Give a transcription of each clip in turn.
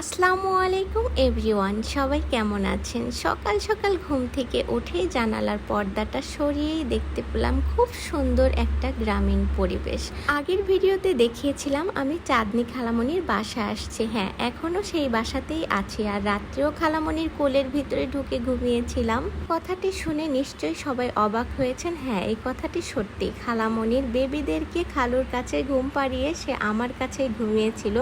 আসসালামু আলাইকুম এভরিওয়ান, সবাই কেমন আছেন? সকাল সকাল ঘুম থেকে উঠেই জানালার পর্দাটা সরিয়েই দেখতে পেলাম খুব সুন্দর একটা গ্রামীণ পরিবেশ। আগের ভিডিওতে দেখিয়েছিলাম আমি চাঁদনি খালামণির বাসা আসছে। হ্যাঁ এখনও সেই বাসাতেই আছি আর রাত্রেও খালামণির কোলের ভিতরে ঢুকে ঘুমিয়েছিলাম। কথাটি শুনে নিশ্চয়ই সবাই অবাক হয়েছেন। হ্যাঁ এই কথাটি সত্যি। খালামণির বেবিদেরকে খালুর কাছে ঘুম পাড়িয়ে সে আমার কাছে ঘুমিয়েছিল।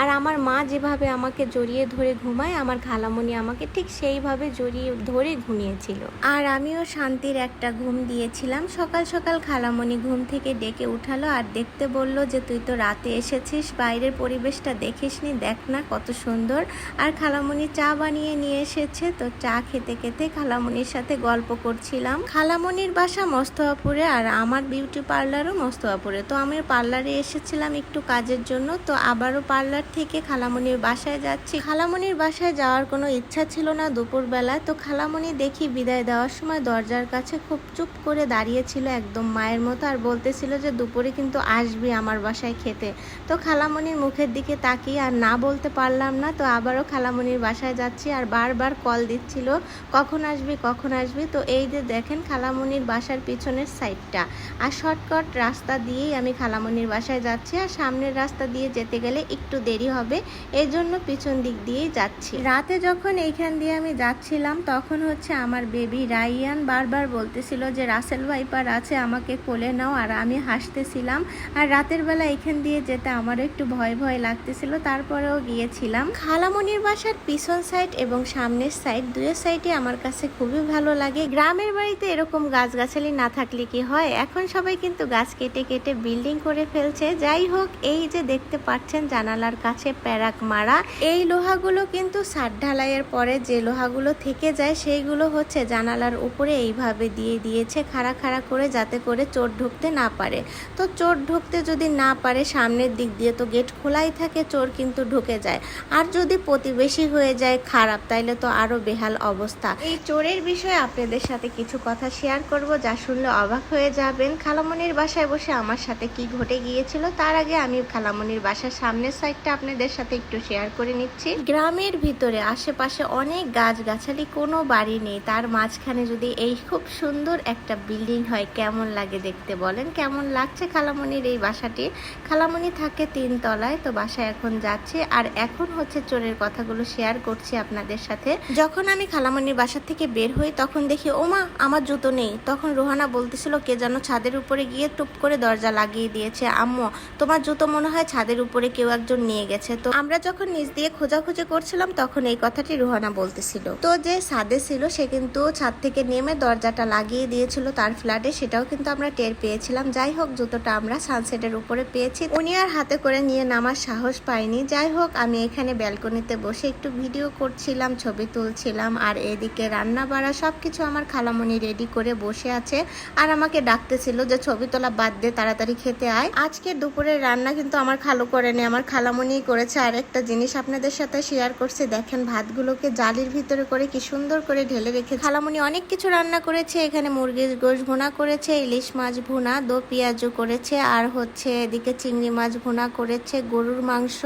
আর আমার মা যেভাবে আমাকে জড়িয়ে ধরে ঘুমায়, আমার খালামণি আমাকে ঠিক সেইভাবে জড়িয়ে ধরে ঘুমিয়েছিল। আর আমিও শান্তির একটা ঘুম দিয়েছিলাম। সকাল সকাল খালামণি ঘুম থেকে ডেকে উঠালো আর দেখতে বলল যে, তুই তো রাতে এসেছিস, বাইরের পরিবেশটা দেখিসনি, দেখ না কত সুন্দর। আর খালামণি চা বানিয়ে নিয়ে এসেছে, তো চা খেতে খেতে খালামণির সাথে গল্প করছিলাম। খালামণির বাসা মস্তফাপুরে আর আমার বিউটি পার্লারও মস্তফাপুরে। তো আমি পার্লারে এসেছিলাম একটু কাজের জন্য, তো আবারও পার্লার থেকে খালামণির বাসায় যাচ্ছি। খালামণির বাসায় যাওয়ার কোনো ইচ্ছা ছিল না দুপুরবেলা, তো খালামণি দেখি বিদায় দেওয়ার সময় দরজার কাছে খুব চুপ করে দাঁড়িয়েছিল একদম মায়ের মতো আর বলতেছিল যে, দুপুরে কিন্তু আসবি আমার বাসায় খেতে। তো খালামণির মুখের দিকে তাকিয়ে আর না বলতে পারলাম না, তো আবারও খালামণির বাসায় যাচ্ছি আর বারবার কল দিচ্ছিল, কখন আসবি কখন আসবি? তো এই যে দেখেন খালামণির বাসার পিছনের সাইডটা। আর শর্টকাট রাস্তা দিয়েই আমি খালামণির বাসায় যাচ্ছি আর সামনের রাস্তা দিয়ে যেতে গেলে একটু দেরি হবে এই জন্য পিছন দিক দিয়েই যাচ্ছি। রাতে যখন এইখান দিয়ে আমি যাচ্ছিলাম, তখন হচ্ছে আমার বেবি রাইয়ান বারবার বলতেছিল যে, রাসেল ভাইপার আছে, আমাকে কোলে নাও। আর আমি হাসতেছিলাম। আর রাতের বেলা এখান দিয়ে যেতে আমারও একটু ভয় ভয় লাগতেছিল। তারপরেও গিয়েছিলাম। খালামনির বাসার পিছন সাইড এবং সামনের সাইড দুয়ের সাইডে আমার কাছে খুবই ভালো লাগে। গ্রামের বাড়িতে এরকম গাছগাছালি না থাকলে কি হয়? এখন সবাই কিন্তু গাছ কেটে কেটে বিল্ডিং করে ফেলছে। যাই হোক, এই যে দেখতে পাচ্ছেন জানালার কাছে প্যারাক মারা। এই লোহাগুলো কিন্তু সাত ঢালাইয়ের পরে যে লোহাগুলো থেকে যায় সেইগুলো হচ্ছে জানালার উপরে এইভাবে দিয়ে দিয়েছে খাড়া খাড়া করে যাতে করে চোর ঢুকতে না পারে। তো চোর ঢুকতে যদি না পারে, সামনের দিক দিয়ে তো গেট খোলাই থাকে, চোর কিন্তু ঢুকে যায়। আর যদি প্রতিবেশী হয়ে যায় খারাপ, তাইলে তো আরও বেহাল অবস্থা। এই চোরের বিষয়ে আপনাদের সাথে কিছু কথা শেয়ার করব, যা শুনলে অবাক হয়ে যাবেন। খালামনির বাসায় বসে আমার সাথে কি ঘটে গিয়েছিল, তার আগে আমি খালামনির বাসার সামনের সাইডটা আপনাদের সাথে একটু শেয়ার করে নিচ্ছি। গ্রামের ভিতরে আশেপাশে অনেক গাছগাছালি, কোনো বাড়ি নেই। তার মাঝখানে যদি এই খুব সুন্দর একটা বিল্ডিং হয়, কেমন লাগে দেখতে বলেন? কেমন লাগছে খালামণির এই বাসাটি? খালামণি থাকে তিন তলায় তো বাসায় এখন যাচ্ছে। আর এখন হচ্ছে চোরের কথাগুলো শেয়ার করছি আপনাদের সাথে। যখন আমি খালামণির বাসা থেকে বের হই, তখন দেখি, ওমা, আমার জুতো নেই। তখন রোহানা বলতেছিল, কে যেন ছাদের উপরে গিয়ে টুপ করে দরজা লাগিয়ে দিয়েছে। আম্মু, তোমার জুতো মনে হয় ছাদের উপরে কেউ একজন নিয়ে গেছে। তো আমরা যখন নিচ দিয়ে খোঁজাখুঁজি করছিলাম, তখন এই কথাটি রুহানা বলতেছিল। তো যে ছাদে ছিল, সে কিন্তু ছাদ থেকে নেমে দরজাটা লাগিয়ে দিয়েছিল তার ফ্ল্যাটে। সেটাও কিন্তু আমরা টের পেয়েছিলাম। যাই হোক, জুতোটা আমরা সানসেটের উপরে পেয়েছি। উনি আর হাতে করে নিয়ে নামার সাহস পাইনি। যাই হোক, আমি এখানে ব্যালকনিতে বসে একটু ভিডিও করছিলাম, ছবি তুলছিলাম, আর এদিকে রান্না বাড়া সবকিছু আমার খালামণি রেডি করে বসে আছে। আর আমাকে ডাকতেছিল যে, ছবি তোলা বাদ দিয়ে তাড়াতাড়ি খেতে আয়। আজকে দুপুরের রান্না কিন্তু আমার খালু করেনি। আমার খালামণি করেছে। আর একটা জিনিস আপনাদের সাথে শেয়ার করছি। দেখেন ভাতগুলোকে জালির ভিতরে করে কি সুন্দর করে ঢেলে রেখে খালামণি অনেক কিছু রান্না করেছে। এখানে মুরগির গোশ ভুনা করেছে, ইলিশ মাছ ভুনা, দো পেঁয়াজও করেছে, আর হচ্ছে এদিকে চিংড়ি মাছ ভুনা করেছে, গরুর মাংস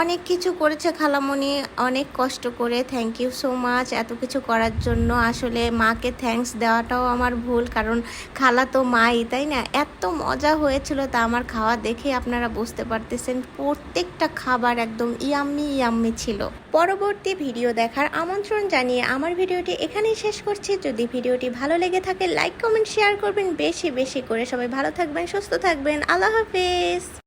অনেক কিছু করেছে খালামণি অনেক কষ্ট করে। থ্যাংক ইউ সো মাচ এত কিছু করার জন্য। আসলে মাকে থ্যাঙ্কস দেওয়াটাও আমার ভুল, কারণ খালা তো মাই, তাই না? এত মজা হয়েছিল তা আমার খাওয়া দেখে আপনারা বুঝতে পারতেছেন। প্রত্যেকটা খাবার একদম ইয়াম্মি ইয়াম্মি ছিল। পরবর্তী ভিডিও দেখার আমন্ত্রণ জানিয়ে আমার ভিডিওটি এখানেই শেষ করছি। যদি ভিডিওটি ভালো লেগে থাকে লাইক কমেন্ট শেয়ার করবেন। বেশি বেশি করে সবাই ভালো থাকবেন, সুস্থ থাকবেন। আল্লাহ হাফেজ।